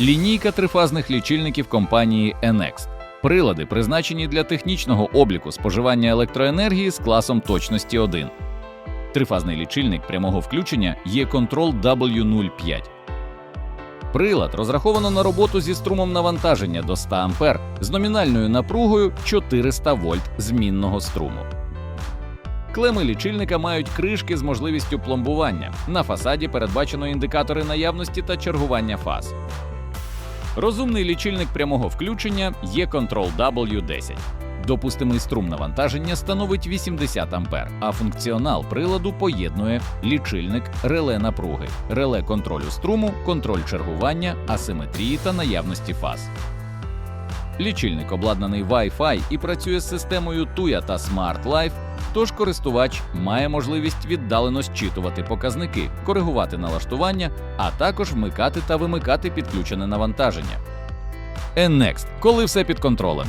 Лінійка трифазних лічильників компанії Enext. Прилади призначені для технічного обліку споживання електроенергії з класом точності 1. Трифазний лічильник прямого включення є Control W05. Прилад розраховано на роботу зі струмом навантаження до 100 А з номінальною напругою 400 вольт змінного струму. Клеми лічильника мають кришки з можливістю пломбування. На фасаді передбачено індикатори наявності та чергування фаз. Розумний лічильник прямого включення є Control W10. Допустимий струм навантаження становить 80 А, а функціонал приладу поєднує лічильник, реле напруги, реле контролю струму, контроль чергування, асиметрії та наявності фаз. Лічильник обладнаний Wi-Fi і працює з системою TUYA та Smart Life, тож користувач має можливість віддалено зчитувати показники, коригувати налаштування, а також вмикати та вимикати підключене навантаження. Nnext, коли все під контролем.